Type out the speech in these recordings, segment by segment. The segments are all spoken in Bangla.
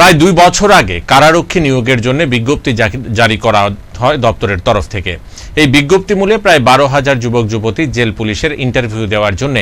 প্রায় দুই বছর আগে কারারক্ষী নিয়োগের জন্য বিজ্ঞপ্তি জারি করা হয় দপ্তরের তরফ থেকে। এই বিজ্ঞপ্তি মূলে প্রায় বারো হাজার যুবক, যুবতী জেল পুলিশের ইন্টারভিউ দেওয়ার জন্য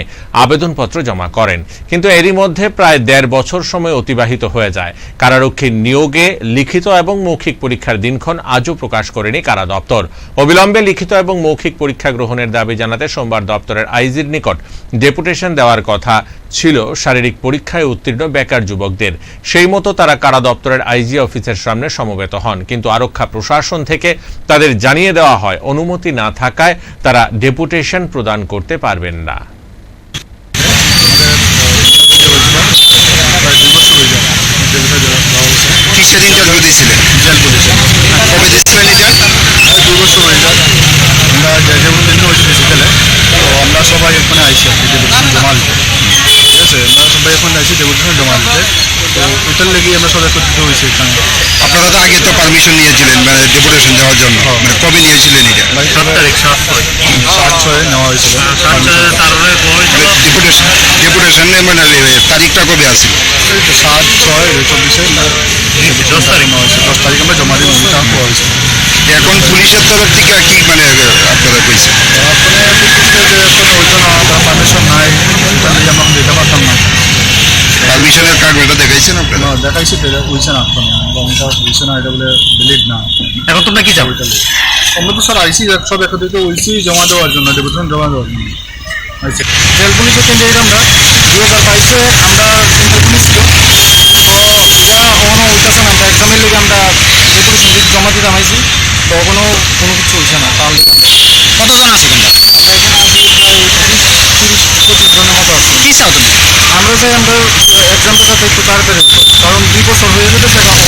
আবেদনপত্র জমা করেন। কিন্তু এরই মধ্যে প্রায় দেড় বছর সময় অতিবাহিত হয়ে যায়। কারারক্ষীর নিয়োগে লিখিত এবং মৌখিক পরীক্ষার দিনক্ষণ আজও প্রকাশ করেনি কারা দপ্তর। অবিলম্বে লিখিত এবং মৌখিক পরীক্ষা গ্রহণের দাবি জানাতে সোমবার দপ্তরের আইজির নিকট ডেপুটেশন দেওয়ার কথা ছিল শারীরিক পরীক্ষায় উত্তীর্ণ বেকার যুবকদের। সেই মতো তারা কারা দপ্তরের আইজি অফিসের সামনে সমবেত হন। কিন্তু আরক্ষা প্রশাসন থেকে তাদের জানিয়ে দেওয়া হয়, অনুমতি না থাকায় তারা ডেপুটেশন প্রদান করতে পারবেন না। আমরা আমরা সবাই এখানে আইসি আর কি ডেপুটেশন জমা দিতে ঠিক আছে আমরা সবাই এখন আইসি ডেপুটেশন জমা দিতে তো ওইটার লেগে আমরা সবাই একত্রিত হয়েছি এখানে। আপনারা তো আগে তো পারমিশন নিয়েছিলেন মানে ডেপুটেশন দেওয়ার জন্য। মানে কবে নিয়েছিলেন এটা? সাত তারিখ সাত ছয়। সাত ছয় নেওয়া হয়েছিল। ডেপুটেশন ডেপুটেশনে মানে তারিখটা কবে তো সাত ছয় চব্বিশে দশ তারিখ। নেওয়া হয়েছে দশ তারিখ আমরা জমা দিই মনিটা হওয়া হয়েছে এখন পুলিশের তরফ থেকে কি মানে আপনারা কইছে বলতেছে যে এখন হইতো না তার পারমিশন নাই সেটা নিয়ে আমরা দিতে পারতাম না পারমিশনের কাগজটা দেখাইছেন আপনারা? না, দেখাইছে পেলে হইছে না এখন এটা হইছে না এটা বলে ভ্যালিড না। এখন তোমরা কি চাও? আমরা তো স্যার আইসি সব একত্রিত হয়েছি জমা দেওয়ার জন্য ডেপুটেশন জমা দেওয়ার জন্য। আচ্ছা। জেল পুলিশের ক্যান্ডিডেট আমরা। দুই হাজার বাইশে আমরা ইন্টারভিউ ছিল তো। এটা এখনও হইতেছে না। আমরা এক্সামের লেগে আমরা ডেপুটেশন জমা দিতে আইছি তো এখনও কোনো কিছু হইছে না তার লেগে কতজন আছে এখানটা আমরা এখানে আছি প্রায় বিশ তিরিশ পঁচিশ জনের মতো আছি। কি চাও তুমি? আমরা চাই আমরা এক্সামটা যাতে একটু তাড়াতাড়ি হতো কারণ দুই বছর হয়ে যেতেছে